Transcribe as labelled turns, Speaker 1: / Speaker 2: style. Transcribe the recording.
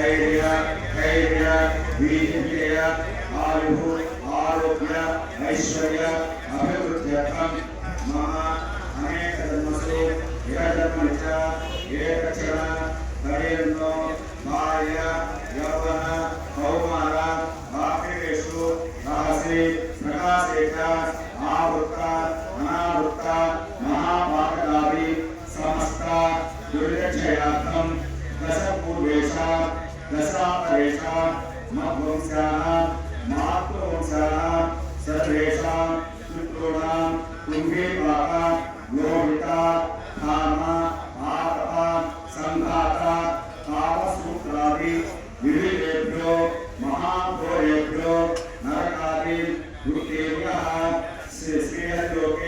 Speaker 1: स्थैर्य धैर्य वीर्य आयु आरोग्य, ऐश्वर्य अभिवृद्ध्यर्थम मम अनेक जन्मसु यजन्मच एकचरण हरिर्नो माय यौवन, कौमार, वाक्येषु, रहसि प्रकाशे च आवृत्त, अनावृत्त महापातकारि समस्त दशपूर्वेश दशापेषा मध्वंस्याः मातृवंस्याः सर्वेषां पितॄणां कुम्भीपाः गोविता धामा आतपा सङ्घाता तापसूत्रादि विविधेभ्यो महाघोरेभ्यो नरकादि दुर्गेभ्यः श्रीहरिलोके